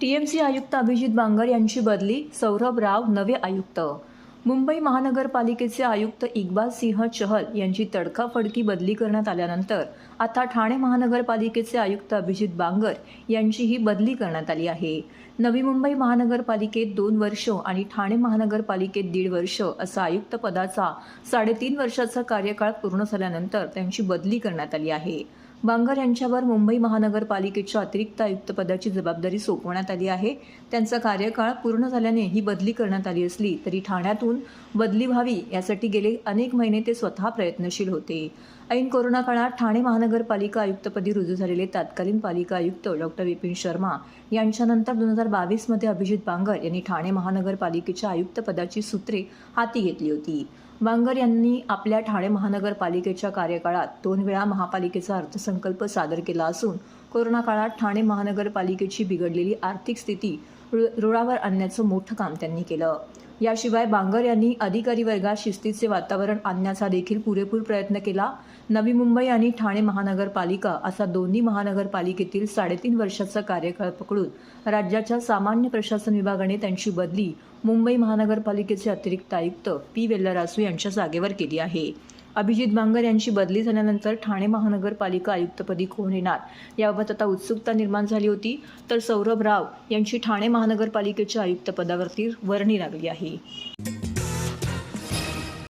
TMC आयुक्त अभिजित बांगर यांची बदली सौरभ राव नवे आयुक्त. मुंबई महानगरपालिकेचे आयुक्त इक्बाल सिंह चहल यांची तडकाफडकी बदली करण्यात आल्यानंतर आता ठाणे महानगरपालिकेचे आयुक्त अभिजित बांगर यांचीही बदली करण्यात आली आहे. नवी मुंबई महानगरपालिकेत दोन वर्ष आणि ठाणे महानगरपालिकेत दीड वर्ष असा आयुक्त पदाचा साडेतीन वर्षाचा कार्यकाळ पूर्ण झाल्यानंतर त्यांची बदली करण्यात आली आहे. बांगर यांच्यावर मुंबई महानगरपालिकेच्या अतिरिक्त आयुक्तपदाची जबाबदारी सोपवण्यात आली आहे. त्यांचा कार्यकाळ पूर्ण झाल्याने ही बदली करण्यात आली असली तरी ठाण्यातून बदली व्हावी यासाठी गेले अनेक महिने ते स्वतः प्रयत्नशील होते. ऐन कोरोना काळात ठाणे महानगरपालिका आयुक्तपदी रुजू झालेले तत्कालीन पालिका आयुक्त डॉक्टर विपिन शर्मा यांच्यानंतर दोन हजार बावीसमध्ये अभिजित बांगर यांनी ठाणे महानगरपालिकेच्या आयुक्तपदाची सूत्रे हाती घेतली होती. बांगर यांनी आपल्या ठाणे महानगरपालिकेच्या कार्यकाळात दोन वेळा महापालिकेचा अर्थसंकल्प सादर केला असून कोरोना काळात ठाणे महानगरपालिकेची बिघडलेली आर्थिक स्थिती रुळावर आणण्याचं मोठं काम त्यांनी केलं. याशिवाय बांगर यांनी अधिकारी वर्गात शिस्तीचे वातावरण आणण्याचा देखील पुरेपूर प्रयत्न केला. नवी मुंबई आणि ठाणे महानगरपालिका असा दोन्ही महानगरपालिकेतील साडेतीन वर्षाचा कार्यकाळ पकडून राज्याच्या सामान्य प्रशासन विभागाने त्यांची बदली मुंबई महानगरपालिकेचे अतिरिक्त आयुक्त पी वेल्लरासू यांच्या जागेवर केली आहे. अभिजित बांगर यांची बदली झाल्यानंतर ठाणे महानगरपालिका आयुक्तपदी कोण येणार? याबाबत आता उत्सुकता निर्माण झाली होती तर सौरभ राव यांची ठाणे महानगरपालिकेच्या आयुक्तपदावरती वर्णी लागली आहे.